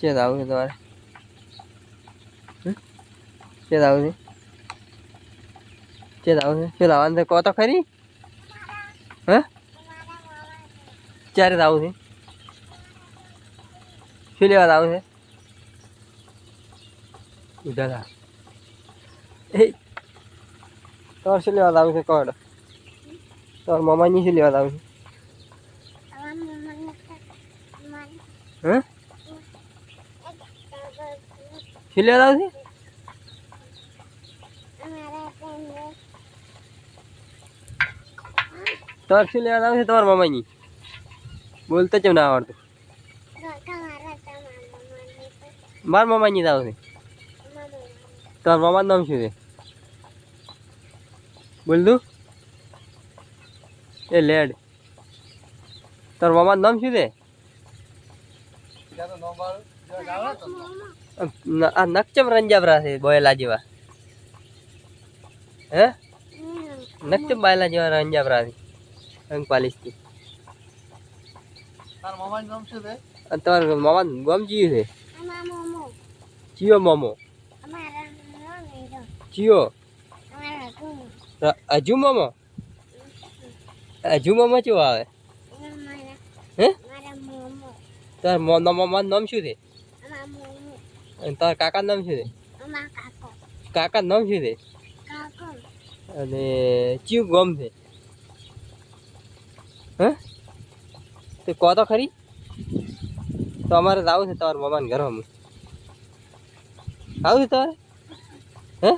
ચેત આવું છે તમારે હમ? ચેત આવું છે ચેત આવું છે શું લાવવાનું છે કહો તો ખરી હે ક્યારે આવું છે શું લેવા આવું છે ઉધા થા એ તમારે શું લેવા આવું છે કહો હેડો. તમારા મામાની શું લેવા આવું છે હે શું લેવા આવું છે તમારે શું લેવા છે તમારા મામાની? બોલતા કેમ ના આવડતું? મારા મામાની જ આવશે. તમારા મામાનું નામ શું છે? બોલ તું. એ લેડ. તારા મામાનું નામ શું છે? આ નકચમ રંજાબરા છે બોયલા જેવા. હે? નકચમ બાયલા જેવા રંજાબરા છે રંગ પાલિશથી. મામા તમારા મામાનું ગમ જીયું છે? ચિયો મામો. ચિયો હજુ મામો? હજુ મામો કેવો આવે? હે? તારા મો- ના મામાનું નામ શું છે? અને તારા કાકા નામ શું છે? કાકાનું નામ શું છે? અને ચિયું ગમ છે. હે? તે કહો તો ખરી. તો અમારે આવું છે તમારા મામાને ઘરમાં. આવું છે તમારે? હે?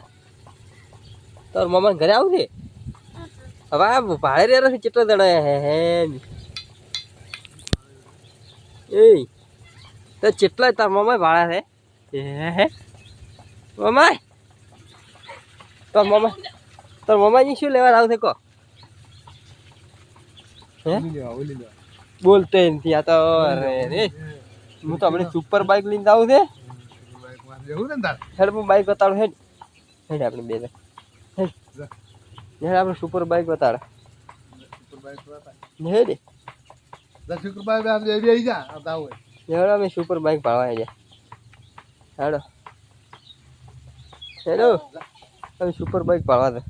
તમારા મમાન ઘરે આવું છે? હવે આ ભાડે રે છે કેટલા દડા હે હે એ તો કેટલા તાર મામા ભાડા છે? હે તો મામા તાર મામા તાર શું લેવા આવશે કો બોલતો નથી આ તો અરે રે હું તો હમણાં સુપર બાઇક લઈને આવું છે હેડ હું બાઇક બતાડો હેડ હેડ આપણે બે. હેડ હેડ આપણે સુપર બાઇક બતાડો તો. હેડ સુપર બાઇક બે આમ જઈ જા આ હોય. હેડ અમે સુપર બાઇક ભાળવા જાય હેડો. હેડો. હવે સુપર બાઇક પાડવા દે.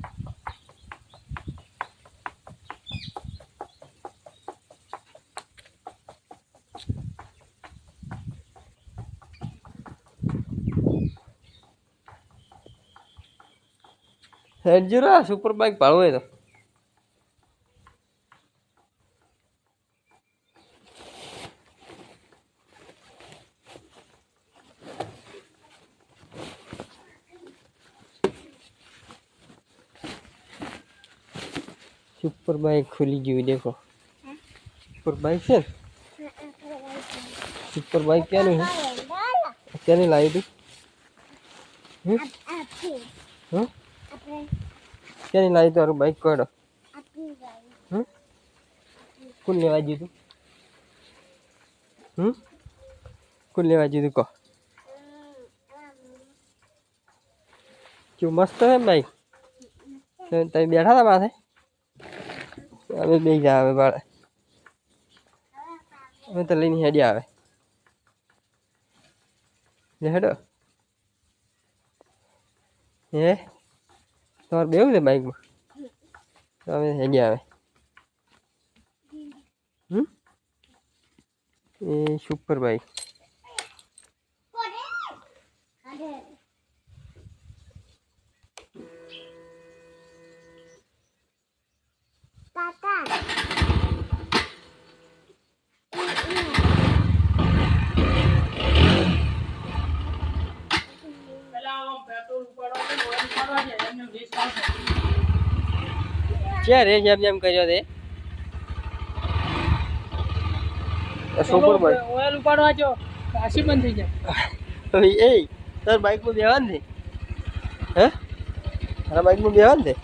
હેડ જીરો સુપર બાઇક પાડવું હોય તો. સુપર બાઇક ખુલી ગયું દેખો સુપર બાઇક છે ને સુપર બાઇક ક્યાંનું છે ક્યાંની લાવી તું હમ? હમ ક્યાંની લાવી તારું બાઇક કોડો હમ કોણ લેવા જીધું હમ કોણ લેવા જીધું કહો કેવું મસ્ત છે ને બાઈક તમે તમે બેઠા હતા માથે અમે બે જા આવે બાળે. અમે તો લઈને હેડી આવે. હેડો. હે? તમારે બેવું છે બાઈકમાં? તો અમે હેડી આવે. હમ? એ સુપર બાઈક ક્યાં રે જેમ જેમ કર્યો તે. સુપર બાઈક ઓઇલ ઉપાડવા જો. કાશી બંધ થઈ જાય. એ તાર બાઈકનું બેવાનું છે? હે? તારા નું બેવાનું છે?